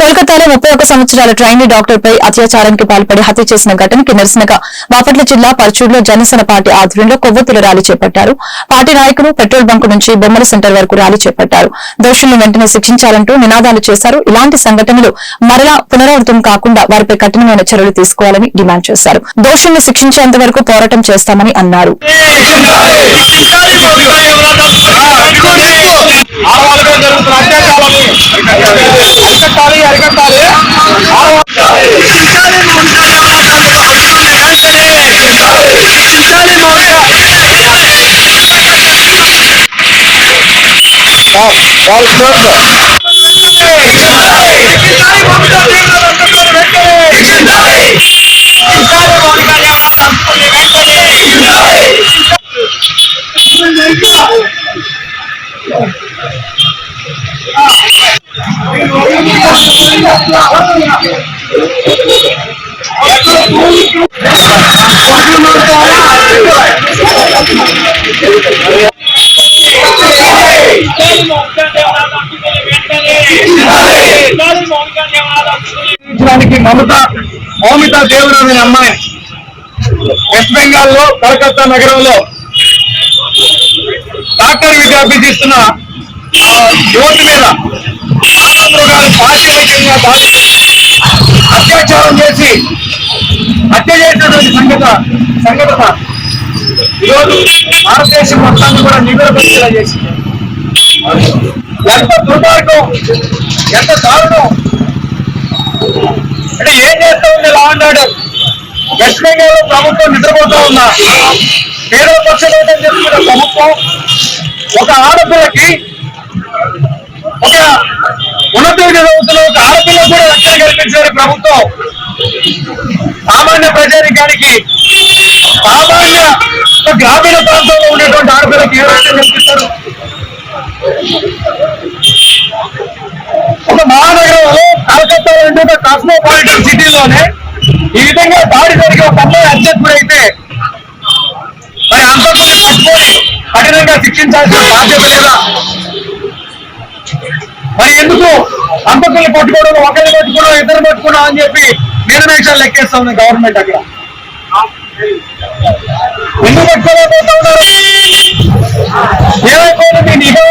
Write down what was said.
కోల్కతాలో ముప్పై ఒక్క సంవత్సరాల ట్రైనీ డాక్టర్ పై అత్యాచారానికి పాల్పడి హత్య చేసిన ఘటనకి నిరసనగా బాపట్ల జిల్లా పరచూరులో జనసేన పార్టీ ఆధ్వర్యంలో కొవ్వొత్తుల ర్యాలీ చేపట్టారు. పార్టీ నాయకులు పెట్రోల్ బంక్ నుంచి బొమ్మల సెంటర్ వరకు ర్యాలీ చేపట్టారు. దోషులను వెంటనే శిక్షించాలంటూ నినాదాలు చేశారు. ఇలాంటి సంఘటనలు మరలా పునరావృతం కాకుండా వారిపై కఠినమైన చర్యలు తీసుకోవాలని డిమాండ్ చేశారు. దోషులను శిక్షించేంత వరకు పోరాటం చేస్తామని అన్నారు. జరుగుతున్న అత్యాచారాన్ని ಕಾಲಿ ಅರಿಕಟ್ಟಾಲಿ ಕಾಲ್ ಕಾಲ್ మమత మౌమిత దేవుడు అనే అమ్మాయి వెస్ట్ బెంగాల్లో కలకత్తా నగరంలో డాక్టర్ విద్య అభ్యసిస్తున్న యువతి మీద ఆనందరాలు పాశవికంగా దాడి అత్యాచారం చేసి హత్య చేసినటువంటి సంగత సంఘటన. ఈరోజు భారతదేశం మొత్తాన్ని కూడా నిగురపరిచేలా చేసింది. ఎంత దుర్మార్గం ఎంత దారుణం. అంటే ఏం చేస్తా ఉంది లా అండ్ ఆర్డర్? వెస్ట్ బెంగాల్లో ప్రభుత్వం నిద్రపోతా ఉందా? పేదల పక్షపాతం చెప్తున్న ప్రభుత్వం ఒక ఆడపిల్లకి ఒక ఉన్నత విద్య చదువుతున్న ఒక ఆడపిల్ల రక్షణ కల్పించారు ప్రభుత్వం. సామాన్య ప్రజానికానికి సామాన్య గ్రామీణ ప్రాంతంలో ఉండేటువంటి ఆడపిల్లకి ఏ రక్షణ కల్పిస్తారు? ఒక మహానగరంలో కలకత్తాలో లాంటి కాస్మోపాలిటన్ సిటీలోనే ఈ విధంగా దాడి జరిగే ఒక అమ్మాయి అధ్యక్షుడైతే మరి అంతకుని పట్టుకొని కఠినంగా శిక్షించాల్సిన బాధ్యత లేదా? మరి ఎందుకు అంతకుల్ని పట్టుకోవడం ఒకరిని పట్టుకోవడం ఇద్దరు పట్టుకోవడం అని చెప్పి నిర్ణయాలు లెక్కేస్తా ఉంది గవర్నమెంట్ అక్కడ. ఎందుకు పట్టుకోలేకపోతా ఉన్నారు? ఏమైపోయింది? మీ నిఘా